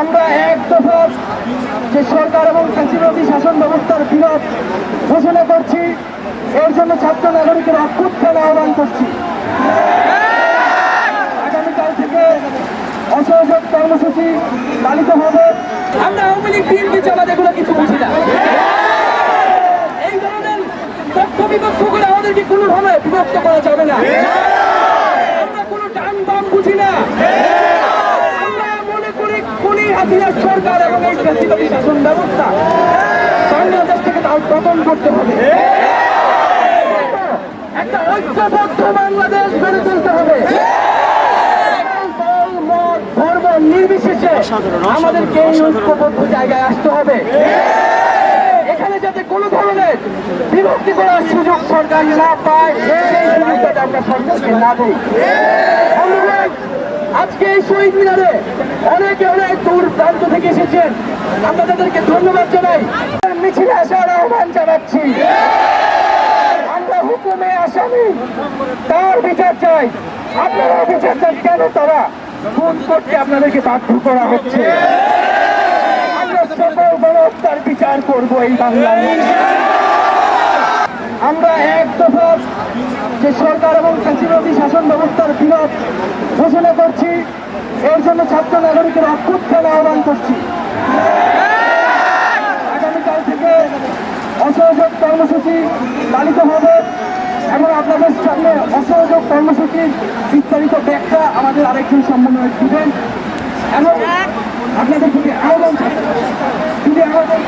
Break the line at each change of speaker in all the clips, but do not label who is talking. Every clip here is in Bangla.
আমরা এক দফা যে সরকার এবং ফ্যাসিবাদী শাসন ব্যবস্থার বিরোধ ঘোষণা করছি, এর জন্য ছাত্র নাগরিকের অভ্যুত্থান আহ্বান করছি। আগামীকাল থেকে অসহযোগ কর্মসূচি পালিত হবে।
আমরা আওয়ামী লীগ, বিএনপি চালাতে এগুলো কিছু বুঝি না। এই ধরনের পক্ষ বিপক্ষ করে আমাদেরকে কোনোভাবে বিভক্ত করা যাবে না। আমরা কোনো টান বাম বুঝি না আমরা মনে করি খুনি হাসিনার সরকার এবং এই ফ্যাসিবাদী শাসন ব্যবস্থা বাংলাদেশ থেকে তার পতন করতে হবে। একটা ঐক্যবদ্ধ বাংলাদেশ গড়ে তুলতে হবে। ধর্ম নির্বিশেষে আমাদেরকে এই ঐক্যবদ্ধ জায়গায় আসতে হবে। এখানে যাতে কোনো ধরনের বিভক্তি করার সুযোগ সরকার না পায় সেই সুযোগটা আমরা সরকারকে না দিই আজকে এই শহীদ মিনারে অনেকে অনেক থেকে এসেছেন। আমরা তাদেরকে ধন্যবাদ জানাই। মিছিলে আসার আহ্বান জানাচ্ছি। আমরা হুকুমে আসামি। তার বিচার চাই। আপনারা বিচার চান কেন তারা? খুন করতে আপনাদেরকে বাধ্য করা হচ্ছে? আমরা সকল গণহত্যার বিচার করব এই বাংলায়। আমরা এক দফা যে সরকার এবং ফ্যাসিবাদী শাসন ব্যবস্থার বিরোধ ঘোষণা করছি, এর জন্য ছাত্র নাগরিকের অভ্যুত্থান আহ্বান করছি। আগামীকাল থেকে অসহযোগ কর্মসূচি পালিত হবে এবং আপনাদের সামনে অসহযোগ কর্মসূচির বিস্তারিত ব্যাখ্যা আমাদের আরেকজন সম্মানের দিবেন এবং আপনাদের যদি আহ্বান যদি আমাদের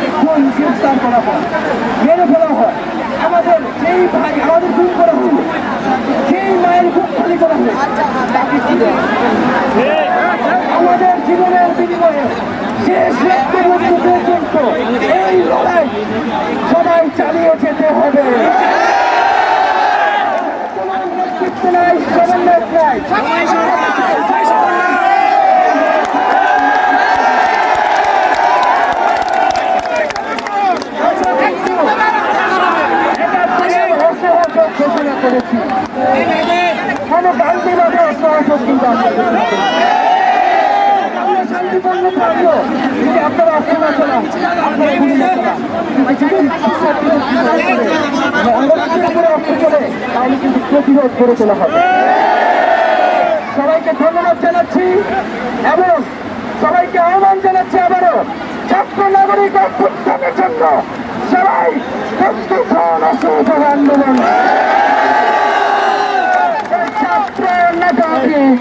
গ্রেফতার করা হয় মেরে ফেলা হয় আমাদের যেই ভাই আমাদের খুন করা হল সেই মায়ের বুক খালি করা হয় তাকে কি দেয়? আমাদের জীবনের বিনিময়ে শেষ রক্তবন্ধু পর্যন্ত এই ঘোষণা করেছি কোনো গান্ধীবাদী অসহযোগ কিন্তু প্রতিরোধ করে তোলা হবে সবাইকে ধন্যবাদ জানাচ্ছি এবং সবাইকে আহ্বান জানাচ্ছি আবারও ছাত্র নাগরিক অভ্যুত্থানের জন্য সবাই প্রস্তুত হন অসহযোগ আন্দোলন ছাত্র নাগরিক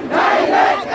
Nein, nein, nein.